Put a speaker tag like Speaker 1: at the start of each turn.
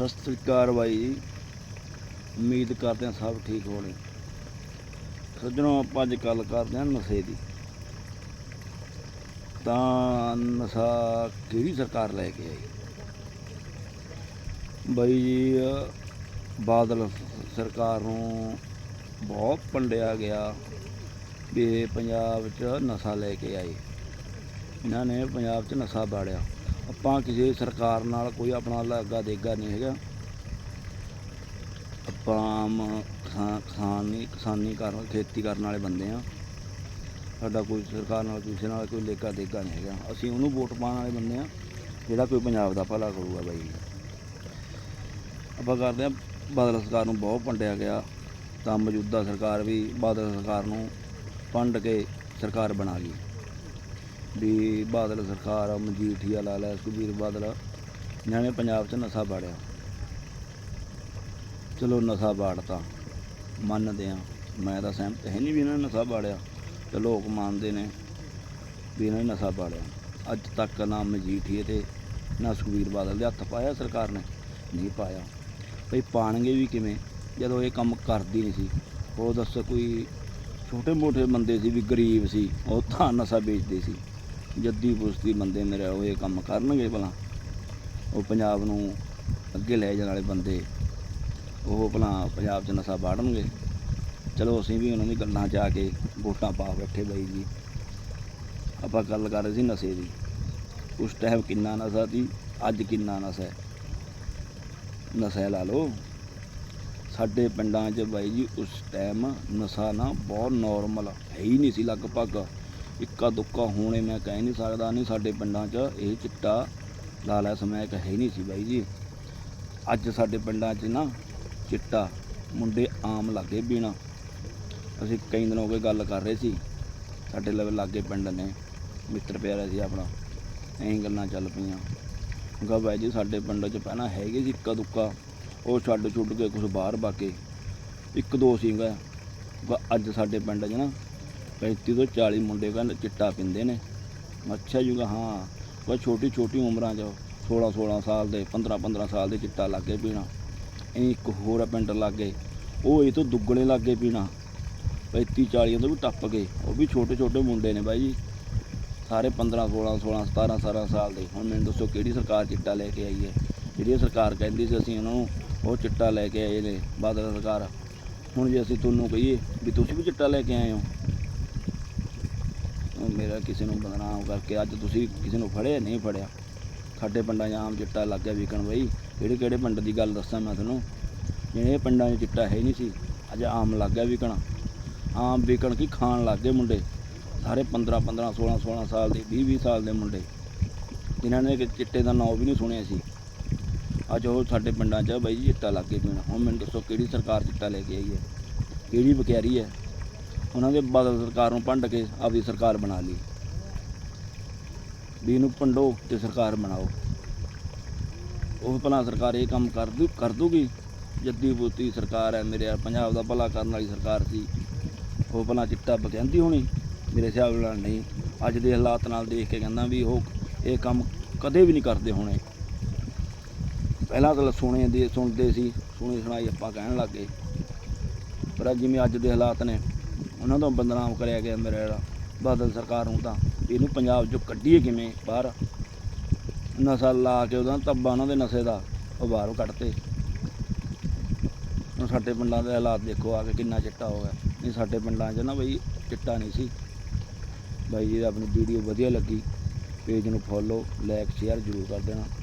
Speaker 1: ਸਤਿ ਸ੍ਰੀ ਅਕਾਲ ਬਾਈ ਜੀ। ਉਮੀਦ ਕਰਦੇ ਹਾਂ ਸਭ ਠੀਕ ਹੋਣੇ। ਸੱਜਣੋ, ਆਪਾਂ ਅੱਜ ਗੱਲ ਕਰਦੇ ਹਾਂ ਨਸ਼ੇ ਦੀ। ਤਾਂ ਨਸ਼ਾ ਕਿਹੜੀ ਸਰਕਾਰ ਲੈ ਕੇ ਆਈ? ਬਾਈ ਜੀ, ਬਾਦਲ ਸਰਕਾਰ ਨੂੰ ਬਹੁਤ ਪੰਡਿਆ ਗਿਆ ਵੀ ਪੰਜਾਬ 'ਚ ਨਸ਼ਾ ਲੈ ਕੇ ਆਏ। ਇਹਨਾਂ ਨੇ ਪੰਜਾਬ 'ਚ ਨਸ਼ਾ ਬਾੜਿਆ ਆਪਾਂ ਕਿਸੇ ਸਰਕਾਰ ਨਾਲ ਕੋਈ ਆਪਣਾ ਲਾਗਾ ਦੇਗਾ ਨਹੀਂ ਹੈਗਾ। ਆਪਾਂ ਆਮ ਕਿਸਾਨ, ਕਿਸਾਨੀ ਕਿਸਾਨੀ ਕਰਨ ਖੇਤੀ ਕਰਨ ਵਾਲੇ ਬੰਦੇ ਆ ਸਾਡਾ ਕੋਈ ਸਰਕਾਰ ਨਾਲ, ਕਿਸੇ ਨਾਲ ਕੋਈ ਲੇਗਾ ਦੇਗਾ ਨਹੀਂ ਹੈਗਾ। ਅਸੀਂ ਉਹਨੂੰ ਵੋਟ ਪਾਉਣ ਵਾਲੇ ਬੰਦੇ ਆ ਜਿਹੜਾ ਕੋਈ ਪੰਜਾਬ ਦਾ ਭਲਾ ਕਰੂਗਾ ਬਾਈ। ਆਪਾਂ ਕਰਦੇ ਆ ਬਾਦਲ ਸਰਕਾਰ ਨੂੰ ਬਹੁਤ ਵੰਡਿਆ ਗਿਆ। ਤਾਂ ਮੌਜੂਦਾ ਸਰਕਾਰ ਵੀ ਬਾਦਲ ਸਰਕਾਰ ਨੂੰ ਵੰਡ ਕੇ ਸਰਕਾਰ ਬਣਾ ਗਈ। ਵੀ ਬਾਦਲ ਸਰਕਾਰ ਆ ਮਜੀਠੀਆ ਲਾ ਲੈ, ਸੁਖਬੀਰ ਬਾਦਲ ਇਹਨਾਂ ਪੰਜਾਬ 'ਚ ਨਸ਼ਾ ਬਾੜਿਆ ਚਲੋ ਨਸ਼ਾ ਬਾੜਤਾ ਮੰਨਦੇ ਆ। ਮੈਂ ਤਾਂ ਸਹਿਮਤ ਹੈ ਨਹੀਂ ਵੀ ਇਹਨਾਂ ਨੇ ਨਸ਼ਾ ਬਾੜਿਆ ਤੇ ਲੋਕ ਮੰਨਦੇ ਨੇ ਵੀ ਇਹਨਾਂ ਨੇ ਨਸ਼ਾ ਬਾੜਿਆ ਅੱਜ ਤੱਕ ਨਾ ਮਜੀਠੀਏ ਤੇ ਨਾ ਸੁਖਬੀਰ ਬਾਦਲ ਦੇ ਹੱਥ ਪਾਇਆ ਸਰਕਾਰ ਨੇ, ਨਹੀਂ ਪਾਇਆ। ਭਈ ਪਾਣਗੇ ਵੀ ਕਿਵੇਂ? ਜਦੋਂ ਇਹ ਕੰਮ ਕਰਦੀ ਨਹੀਂ ਸੀ, ਉਹ ਦੱਸੋ ਕੋਈ ਛੋਟੇ ਮੋਟੇ ਬੰਦੇ ਸੀ ਵੀ ਗਰੀਬ ਸੀ, ਉਹ ਤਾਂ ਨਸ਼ਾ ਵੇਚਦੇ ਸੀ। ਜੱਦੀ ਪੁਸਤੀ ਬੰਦੇ ਮੇਰੇ ਉਹ ਇਹ ਕੰਮ ਕਰਨਗੇ ਭਲਾ। ਉਹ ਪੰਜਾਬ ਨੂੰ ਅੱਗੇ ਲੈ ਜਾਣ ਵਾਲੇ ਬੰਦੇ, ਉਹ ਭਲਾ ਪੰਜਾਬ 'ਚ ਨਸ਼ਾ ਬਾੜਨਗੇ ਚਲੋ ਅਸੀਂ ਵੀ ਉਹਨਾਂ ਦੀ ਗੱਲਾਂ 'ਚ ਆ ਕੇ ਵੋਟਾਂ ਪਾ ਬੈਠੇ ਬਾਈ ਜੀ। ਆਪਾਂ ਗੱਲ ਕਰ ਰਹੇ ਸੀ ਨਸ਼ੇ ਦੀ। ਉਸ ਟਾਈਮ ਕਿੰਨਾ ਨਸ਼ਾ ਸੀ, ਅੱਜ ਕਿੰਨਾ ਨਸ਼ਾ ਹੈ। ਨਸ਼ਾ ਲਾ ਲਓ। ਸਾਡੇ ਪਿੰਡਾਂ 'ਚ ਬਾਈ ਜੀ ਉਸ ਟਾਈਮ ਨਸ਼ਾ ਨਾ ਬਹੁਤ ਨਾਰਮਲ ਹੈ ਹੀ ਨਹੀਂ ਸੀ ਲਗਭਗ। ਇੱਕਾ ਦੁੱਕਾ ਹੋਣੇ ਮੈਂ ਕਹਿ ਨਹੀਂ ਸਕਦਾ, ਨਹੀਂ ਸਾਡੇ ਪਿੰਡਾਂ 'ਚ ਇਹ ਚਿੱਟਾ ਲਾਲਾ ਸਮੈਕ ਹੈ ਨਹੀਂ ਸੀ ਬਾਈ ਜੀ। ਅੱਜ ਸਾਡੇ ਪਿੰਡਾਂ 'ਚ ਨਾ ਚਿੱਟਾ ਮੁੰਡੇ ਆਮ ਲੱਗੇ ਬੀਣਾ। ਅਸੀਂ ਕਈ ਦਿਨ ਹੋ ਗਏ ਗੱਲ ਕਰ ਰਹੇ ਸੀ, ਸਾਡੇ ਲਵੇ ਲਾਗੇ ਪਿੰਡ ਨੇ, ਮਿੱਤਰ ਪਿਆਰਾ ਸੀ ਆਪਣਾ, ਐਂ ਗੱਲਾਂ ਚੱਲ ਪਈਆਂ। ਗਾ ਬਾਈ ਜੀ ਸਾਡੇ ਪਿੰਡ 'ਚ ਪਹਿਲਾਂ ਹੈਗੇ ਸੀ ਇੱਕਾ ਦੁੱਕਾ, ਉਹ ਛੱਡ ਛੁੱਟ ਕੇ ਕੁਝ ਬਾਹਰ ਬਾਕੇ, ਇੱਕ ਦੋ ਸੀਗਾ। ਗਾ ਅੱਜ ਸਾਡੇ ਪਿੰਡ 'ਚ ਨਾ 35 ਤੋਂ 40 ਮੁੰਡੇ ਕਹਿੰਦੇ ਚਿੱਟਾ ਪਿੰਦੇ ਨੇ। ਅੱਛਾ ਜੂਗਾ ਹਾਂ ਉਹ ਛੋਟੀ ਛੋਟੀ ਉਮਰਾਂ 'ਚ 16 16 ਸਾਲ ਦੇ 15 15 ਸਾਲ ਦੇ ਚਿੱਟਾ ਲੱਗੇ ਪੀਣਾ। ਇਹ ਇੱਕ ਹੋਰ ਪਿੰਡ ਲੱਗੇ, ਉਹ ਇਹ ਤੋਂ ਦੁੱਗਣੇ ਲੱਗੇ ਪੀਣਾ। 35 40 ਤੋਂ ਵੀ ਟੱਪ ਗਏ, ਉਹ ਵੀ ਛੋਟੇ ਛੋਟੇ ਮੁੰਡੇ ਨੇ ਬਾਈ। ਜੀ ਸਾਰੇ 15 16 16 17 17 ਸਾਲ ਦੇ। ਹੁਣ ਮੈਨੂੰ ਦੱਸੋ ਕਿਹੜੀ ਸਰਕਾਰ ਚਿੱਟਾ ਲੈ ਕੇ ਆਈ ਹੈ? ਜਿਹੜੀ ਸਰਕਾਰ ਕਹਿੰਦੀ ਸੀ ਅਸੀਂ ਉਹਨਾਂ ਨੂੰ ਉਹ ਚਿੱਟਾ ਲੈ ਕੇ ਆਏ ਨੇ, ਬਾਦਲ ਸਰਕਾਰ। ਹੁਣ ਜੇ ਅਸੀਂ ਤੁਹਾਨੂੰ ਕਹੀਏ ਵੀ ਤੁਸੀਂ ਵੀ ਚਿੱਟਾ ਲੈ ਕੇ ਆਏ ਹੋ ਮੇਰਾ ਕਿਸੇ ਨੂੰ ਬਦਨਾਮ ਕਰਕੇ ਅੱਜ ਤੁਸੀਂ ਕਿਸੇ ਨੂੰ ਫੜਿਆ, ਨਹੀਂ ਫੜਿਆ? ਸਾਡੇ ਪਿੰਡਾਂ 'ਚ ਆਮ ਚਿੱਟਾ ਲੱਗ ਗਿਆ ਵਿਕਣ ਬਈ। ਕਿਹੜੇ ਕਿਹੜੇ ਪਿੰਡ ਦੀ ਗੱਲ ਦੱਸਾਂ ਮੈਂ ਤੁਹਾਨੂੰ? ਜਿਹੜੇ ਪਿੰਡਾਂ 'ਚ ਚਿੱਟਾ ਹੈ ਨਹੀਂ ਸੀ, ਅੱਜ ਆਮ ਲੱਗ ਗਿਆ ਵਿਕਣਾ। ਆਮ ਵਿਕਣ ਕੀ ਖਾਣ ਲੱਗ ਗਏ ਮੁੰਡੇ। ਸਾਰੇ 15 15 16 16 ਸਾਲ ਦੇ 20 20 ਸਾਲ ਦੇ ਮੁੰਡੇ। ਜਿਨ੍ਹਾਂ ਨੇ ਚਿੱਟੇ ਦਾ ਨਾਂ ਵੀ ਨਹੀਂ ਸੁਣਿਆ ਸੀ। ਅੱਜ ਉਹ ਸਾਡੇ ਪਿੰਡਾਂ 'ਚ ਬਾਈ ਜੀ ਚਿੱਟਾ ਲੱਗ ਕੇ ਪੀਣਾ ਹੁਣ ਮੈਨੂੰ ਦੱਸੋ ਕਿਹੜੀ ਸਰਕਾਰ ਚਿੱਟਾ ਲੈ ਕੇ ਆਈ ਹੈ? ਕਿਹੜੀ ਬਕਿਆਰੀ ਹੈ? ਉਹਨਾਂ ਦੇ ਬਾਦਲ ਸਰਕਾਰ ਨੂੰ ਭੰਡ ਕੇ ਆਪਦੀ ਸਰਕਾਰ ਬਣਾ ਲਈ। ਵੀ ਇਹਨੂੰ ਭੰਡੋ ਤੇ ਸਰਕਾਰ ਬਣਾਓ। ਉਹ ਭਲਾ ਸਰਕਾਰ ਇਹ ਕੰਮ ਕਰ ਦੂ, ਕਰ ਦੂਗੀ। ਜੱਦੀ ਬੂਤੀ ਸਰਕਾਰ ਹੈ ਮੇਰੇ, ਪੰਜਾਬ ਦਾ ਭਲਾ ਕਰਨ ਵਾਲੀ ਸਰਕਾਰ ਸੀ। ਉਹ ਭਲਾ ਚਿੱਟਾ ਬਕਿਆਂਦੀ ਹੋਣੀ, ਮੇਰੇ ਹਿਸਾਬ ਨਾਲ ਨਹੀਂ। ਅੱਜ ਦੇ ਹਾਲਾਤ ਨਾਲ ਦੇਖ ਕੇ ਕਹਿੰਦਾ ਵੀ ਉਹ ਇਹ ਕੰਮ ਕਦੇ ਵੀ ਨਹੀਂ ਕਰਦੇ ਹੋਣੇ। ਪਹਿਲਾਂ ਤਾਂ ਸੁਣੇ ਦੇ ਸੁਣਦੇ ਸੀ, ਸੁਣੀ ਸੁਣਾਈ ਆਪਾਂ ਕਹਿਣ ਲੱਗੇ ਪਰ ਜਿਵੇਂ ਅੱਜ ਦੇ ਹਾਲਾਤ ਨੇ ਉਹਨਾਂ ਤੋਂ ਬਦਨਾਮ ਕਰਿਆ ਗਿਆ ਮੇਰੇ ਜਿਹੜਾ ਬਾਦਲ ਸਰਕਾਰ ਨੂੰ ਤਾਂ। ਵੀ ਇਹਨੂੰ ਪੰਜਾਬ 'ਚੋਂ ਕੱਢੀਏ ਕਿਵੇਂ ਬਾਹਰ? ਨਸ਼ਾ ਲਾ ਕੇ ਉਹਦਾ ਤੱਬਾ ਉਹਨਾਂ ਦੇ ਨਸ਼ੇ ਦਾ, ਉਹ ਬਾਹਰੋਂ ਕੱਢਤੇ। ਹੁਣ ਸਾਡੇ ਪਿੰਡਾਂ ਦੇ ਹਾਲਾਤ ਦੇਖੋ ਆ ਕੇ ਕਿੰਨਾ ਚਿੱਟਾ ਹੋ ਗਿਆ। ਨਹੀਂ, ਸਾਡੇ ਪਿੰਡਾਂ 'ਚ ਨਾ ਬਈ ਚਿੱਟਾ ਨਹੀਂ ਸੀ। ਬਾਈ ਜੀ, ਆਪਣੀ ਵੀਡੀਓ ਵਧੀਆ ਲੱਗੀ। ਪੇਜ ਨੂੰ ਫੋਲੋ ਲਾਈਕ ਸ਼ੇਅਰ ਜ਼ਰੂਰ ਕਰ ਦੇਣਾ।